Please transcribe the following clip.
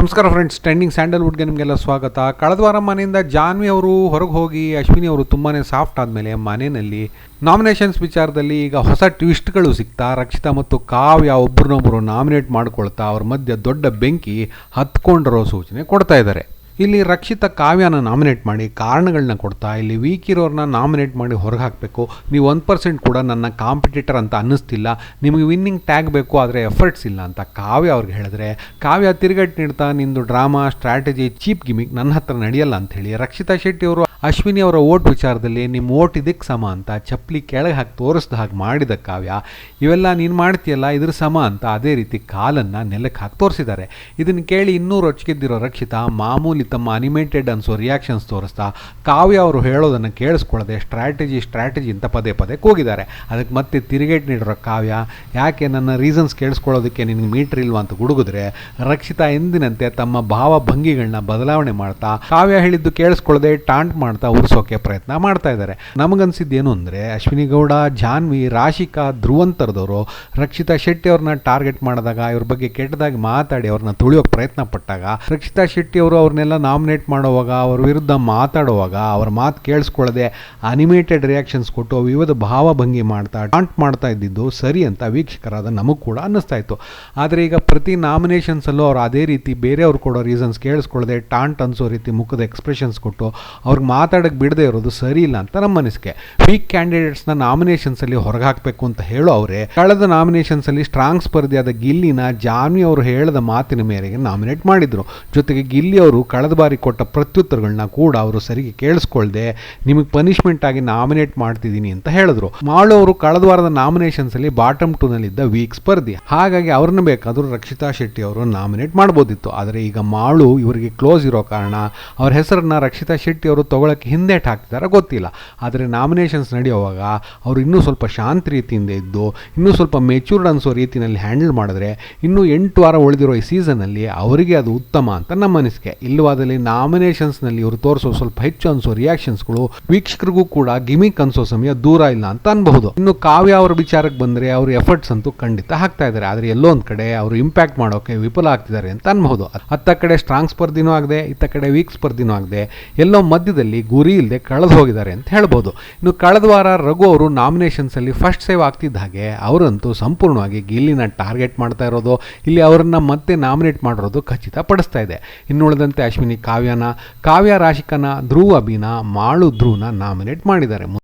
ನಮಸ್ಕಾರ friends trending ಸ್ಯಾಂಡಲ್ವುಡ್ಗೆ ನಿಮಗೆಲ್ಲ ಸ್ವಾಗತ. ಕಳೆದ ವಾರ ಮನೆಯಿಂದ ಜಾನ್ವಿ ಅವರು ಹೊರಗೆ ಹೋಗಿ, ಅಶ್ವಿನಿ ಅವರು ತುಂಬಾ ಸಾಫ್ಟ್ ಆದಮೇಲೆ ಮನೆಯಲ್ಲಿ ನಾಮಿನೇಷನ್ಸ್ ವಿಚಾರದಲ್ಲಿ ಈಗ ಹೊಸ ಟ್ವಿಸ್ಟ್ಗಳು ಸಿಗ್ತಾ, ರಕ್ಷಿತಾ ಮತ್ತು ಕಾವ್ಯ ಒಬ್ಬರನ್ನೊಬ್ಬರು ನಾಮಿನೇಟ್ ಮಾಡ್ಕೊಳ್ತಾ, ಅವ್ರ ಮಧ್ಯೆ ದೊಡ್ಡ ಬೆಂಕಿ ಹತ್ಕೊಂಡಿರೋ ಸೂಚನೆ ಕೊಡ್ತಾ ಇದ್ದಾರೆ. ಇಲ್ಲಿ ರಕ್ಷಿತ ಕಾವ್ಯನ ನಾಮಿನೇಟ್ ಮಾಡಿ ಕಾರಣಗಳನ್ನ ಕೊಡ್ತಾ, ಇಲ್ಲಿ ವೀಕ್ ಇರೋರನ್ನ ನಾಮಿನೇಟ್ ಮಾಡಿ ಹೊರಗೆ ಹಾಕಬೇಕು ನೀವು ಒಂದು ಪರ್ಸೆಂಟ್ ಕೂಡ ನನ್ನ ಕಾಂಪಿಟೇಟರ್ ಅಂತ ಅನ್ನಿಸ್ತಿಲ್ಲ. ನಿಮಗೆ ವಿನ್ನಿಂಗ್ ಟ್ಯಾಗ್ ಬೇಕು, ಆದರೆ ಎಫರ್ಟ್ಸ್ ಇಲ್ಲ ಅಂತ ಕಾವ್ಯ ಅವ್ರಿಗೆ ಹೇಳಿದ್ರೆ, ಕಾವ್ಯ ತಿರುಗಟ್ಟು ನೀಡ್ತಾ, ನಿಂದು ಡ್ರಾಮಾ ಸ್ಟ್ರಾಟಜಿ ಚೀಪ್ ಗಿಮಿಕ್ ನನ್ನ ಹತ್ರ ನಡೆಯಲ್ಲ ಅಂತ ಹೇಳಿ ರಕ್ಷಿತಾ ಶೆಟ್ಟಿ ಅವರು ಅಶ್ವಿನಿ ಅವರ ಓಟ್ ವಿಚಾರದಲ್ಲಿ ನಿಮ್ಮ ಓಟ್ ಇದಕ್ಕೆ ಸಮ ಅಂತ ಚಪ್ಪಲಿ ಕೆಳಗೆ ಹಾಕಿ ತೋರಿಸ್ದ ಹಾಗೆ ಮಾಡಿದ ಕಾವ್ಯ, ಇವೆಲ್ಲ ನೀನು ಮಾಡ್ತೀಯಲ್ಲ ಇದ್ರ ಸಮ ಅಂತ ಅದೇ ರೀತಿ ಕಾಲನ್ನು ನೆಲಕ್ಕೆ ಹಾಕಿ ತೋರಿಸಿದ್ದಾರೆ ಇದನ್ನು ಕೇಳಿ ಇನ್ನೂ ರೊಚ್ಚಿಗೆದ್ದಿರೋ ರಕ್ಷಿತಾ ಮಾಮೂಲಿ ತಮ್ಮ ಅನಿಮೇಟೆಡ್ ಅನ್ಸೋ ರಿಯಾಕ್ಷನ್ಸ್ ತೋರಿಸ್ತಾ ಕಾವ್ಯ ಅವರು ಹೇಳೋದನ್ನು ಕೇಳಿಸ್ಕೊಳ್ಳದೆ ಸ್ಟ್ರಾಟಜಿ ಸ್ಟ್ರಾಟಜಿ ಅಂತ ಪದೇ ಪದೇ ಕೂಗಿದ್ದಾರೆ ಅದಕ್ಕೆ ಮತ್ತೆ ತಿರುಗೇಟ್ ನೀಡಿರೋ ಕಾವ್ಯ, ಯಾಕೆ ನನ್ನ ರೀಸನ್ಸ್ ಕೇಳಿಸ್ಕೊಳ್ಳೋದಕ್ಕೆ ನಿನಗೆ ಮೀಟ್ರ್ ಇಲ್ವಾ ಅಂತ ಗುಡುಗಿದ್ರೆ, ರಕ್ಷಿತಾ ಎಂದಿನಂತೆ ತಮ್ಮ ಭಾವ ಭಂಗಿಗಳನ್ನ ಬದಲಾವಣೆ ಮಾಡ್ತಾ ಕಾವ್ಯ ಹೇಳಿದ್ದು ಕೇಳಿಸ್ಕೊಳ್ಳದೆ ಟಾಂಟ್ ಮಾಡ್ತಾ ಉರ್ಸೋಕೆ ಪ್ರಯತ್ನ ಮಾಡ್ತಾ ಇದ್ದಾರೆ. ನಮಗನ್ಸಿದ್ದೇನು ಅಂದರೆ ಅಶ್ವಿನಿ ಗೌಡ ಜಾನ್ವಿ, ರಾಶಿಕಾ, ಧ್ರುವಂತರದವರು ರಕ್ಷಿತಾ ಶೆಟ್ಟಿ ಅವ್ರನ್ನ ಟಾರ್ಗೆಟ್ ಮಾಡಿದಾಗ, ಇವ್ರ ಬಗ್ಗೆ ಕೆಟ್ಟದಾಗಿ ಮಾತಾಡಿ ಅವ್ರನ್ನ ತುಳಿಯೋಕೆ ಪ್ರಯತ್ನ ಪಟ್ಟಾಗ, ರಕ್ಷಿತಾ ಶೆಟ್ಟಿ ಅವರು ಅವ್ರನ್ನೆಲ್ಲ ನಾಮಿನೇಟ್ ಮಾಡುವಾಗ, ಅವ್ರ ವಿರುದ್ಧ ಮಾತಾಡುವಾಗ, ಅವ್ರ ಮಾತು ಕೇಳಿಸ್ಕೊಳ್ಳದೆ ಅನಿಮೇಟೆಡ್ ರಿಯಾಕ್ಷನ್ಸ್ ಕೊಟ್ಟು ವಿವಿಧ ಭಾವಭಂಗಿ ಮಾಡ್ತಾ ಟಾಂಟ್ ಮಾಡ್ತಾ ಇದ್ದಿದ್ದು ಸರಿ ಅಂತ ವೀಕ್ಷಕರಾದ ನಮಗೆ ಕೂಡ ಅನ್ನಿಸ್ತಾ ಇತ್ತು. ಆದರೆ ಈಗ ಪ್ರತಿ ನಾಮಿನೇಷನ್ಸಲ್ಲೂ ಅವ್ರು ಅದೇ ರೀತಿ ಬೇರೆಯವ್ರು ಕೊಡೋ ರೀಸನ್ಸ್ ಕೇಳಿಸ್ಕೊಳ್ಳದೆ ಟಾಂಟ್ ಅನ್ಸೋ ರೀತಿ ಮುಖದ ಎಕ್ಸ್ಪ್ರೆಷನ್ಸ್ ಕೊಟ್ಟು ಅವ್ರಿಗೆ ಮಾತಾಡೋಕ್ಕೆ ಬಿಡದೆ ಇರೋದು ಸರಿ ಇಲ್ಲ ಅಂತ ನಮ್ಮ ಅನಿಸಿಕೆ ವೀಕ್ ಕ್ಯಾಂಡಿಡೇಟ್ಸ್ನ ನಾಮಿನೇಷನ್ಸಲ್ಲಿ ಹೊರಗೆ ಹಾಕಬೇಕು ಅಂತ ಹೇಳೋ ಅವರೇ, ಕಳೆದ ನಾಮಿನೇಷನ್ಸಲ್ಲಿ ಸ್ಟ್ರಾಂಗ್ ಸ್ಪರ್ಧಿಯಾದ ಗಿಲ್ಲಿನ ಜಾನ್ವಿ ಅವರು ಹೇಳಿದ ಮಾತಿನ ಮೇರೆಗೆ ನಾಮಿನೇಟ್ ಮಾಡಿದ್ರು. ಜೊತೆಗೆ ಗಿಲ್ಲಿ ಅವರು ಕಳೆದ ಬಾರಿ ಕೊಟ್ಟ ಪ್ರತ್ಯುತ್ತರಗಳನ್ನ ಕೂಡ ಅವರು ಸರಿಗೆ ಕೇಳಿಸ್ಕೊಳ್ದೆ, ನಿಮಗೆ ಪನಿಷ್ಮೆಂಟ್ ಆಗಿ ನಾಮಿನೇಟ್ ಮಾಡ್ತಿದ್ದೀನಿ ಅಂತ ಹೇಳಿದ್ರು. ಮಾಳು ಅವರು ಕಳೆದ ವಾರದ ನಾಮಿನೇಷನ್ಸ್ ಅಲ್ಲಿ ಬಾಟಮ್ ಟೂನಲ್ಲಿದ್ದ ವೀಕ್ ಸ್ಪರ್ಧಿ. ಹಾಗಾಗಿ ಅವ್ರನ್ನ ಬೇಕಾದರೂ ರಕ್ಷಿತಾ ಶೆಟ್ಟಿ ಅವರು ನಾಮಿನೇಟ್ ಮಾಡ್ಬೋದಿತ್ತು. ಆದರೆ ಈಗ ಮಾಳು ಇವರಿಗೆ ಕ್ಲೋಸ್ ಇರೋ ಕಾರಣ, ಅವ್ರ ಹೆಸರನ್ನ ರಕ್ಷಿತಾ ಶೆಟ್ಟಿ ಅವರು ತಗೊಳಕ್ಕೆ ಹಿಂದೇಟ್ ಹಾಕ್ತಿದ್ದಾರೆ ಗೊತ್ತಿಲ್ಲ. ಆದರೆ ನಾಮಿನೇಷನ್ಸ್ ನಡೆಯುವಾಗ ಅವರು ಇನ್ನೂ ಸ್ವಲ್ಪ ಶಾಂತ ರೀತಿಯಿಂದ ಇದ್ದು, ಇನ್ನೂ ಸ್ವಲ್ಪ ಮೆಚ್ಯೂರ್ಡ್ ಅನಿಸೋ ರೀತಿಯಲ್ಲಿ ಹ್ಯಾಂಡಲ್ ಮಾಡಿದ್ರೆ ಇನ್ನೂ ಎಂಟು ವಾರ ಉಳಿದಿರೋ ಈ ಸೀಸನಲ್ಲಿ ಅವರಿಗೆ ಅದು ಉತ್ತಮ ಅಂತ ನಮ್ಮ ಅನಿಸಿಕೆ. ಇಲ್ಲವಾದಲ್ಲಿ ನಾಮಿನೇಷನ್ಸ್ನಲ್ಲಿ ಇವರು ತೋರಿಸೋ ಸ್ವಲ್ಪ ಹೆಚ್ಚು ಅನಿಸೋ ರಿಯಾಕ್ಷನ್ಸ್ಗಳು ವೀಕ್ಷಕರಿಗೂ ಕೂಡ ಗಿಮಿಕ್ ಅನ್ಸೋ ಸಮಯ ದೂರ ಇಲ್ಲ ಅಂತ ಅನ್ಬಹುದು. ಇನ್ನು ಕಾವ್ಯ ಅವರ ವಿಚಾರಕ್ಕೆ ಬಂದರೆ ಅವ್ರ ಎಫರ್ಟ್ಸ್ ಅಂತೂ ಖಂಡಿತ ಹಾಕ್ತಾ ಇದ್ದಾರೆ. ಆದರೆ ಎಲ್ಲೋ ಒಂದು ಕಡೆ ಅವರು ಇಂಪ್ಯಾಕ್ಟ್ ಮಾಡೋಕೆ ವಿಫಲ ಆಗ್ತಿದ್ದಾರೆ ಅಂತ ಅನ್ಬಹುದು. ಅತ್ತ ಕಡೆ ಸ್ಟ್ರಾಂಗ್ ಸ್ಪರ್ಧಿನೂ ಆಗದೆ, ಇತ್ತ ಕಡೆ ವೀಕ್ ಸ್ಪರ್ಧಿನೂ ಆಗದೆ, ಎಲ್ಲೋ ಮಧ್ಯದಲ್ಲಿ ಗುರಿ ಇಲ್ಲದೆ ಕಳೆದು ಹೋಗಿದ್ದಾರೆ ಅಂತ ಹೇಳ್ಬೋದು. ಇನ್ನು ಕಳೆದ ವಾರ ರಘು ಅವರು ನಾಮಿನೇಷನ್ಸಲ್ಲಿ ಫಸ್ಟ್ ಸೇವ್ ಆಗ್ತಿದ್ದ ಹಾಗೆ ಅವರಂತೂ ಸಂಪೂರ್ಣವಾಗಿ ಗಿಲ್ಲಿನ ಟಾರ್ಗೆಟ್ ಮಾಡ್ತಾ ಇರೋದು, ಇಲ್ಲಿ ಅವರನ್ನು ಮತ್ತೆ ನಾಮಿನೇಟ್ ಮಾಡಿರೋದು ಖಚಿತಪಡಿಸ್ತಾ ಇದೆ. ಇನ್ನುಳಿದಂತೆ ಅಶ್ವಿನಿ ಕಾವ್ಯನ, ಕಾವ್ಯ ರಾಶಿಕನ ಧ್ರುವ ಅಭಿನ ಮಾಳು ಧ್ರುವನ ನಾಮಿನೇಟ್ ಮಾಡಿದ್ದಾರೆ.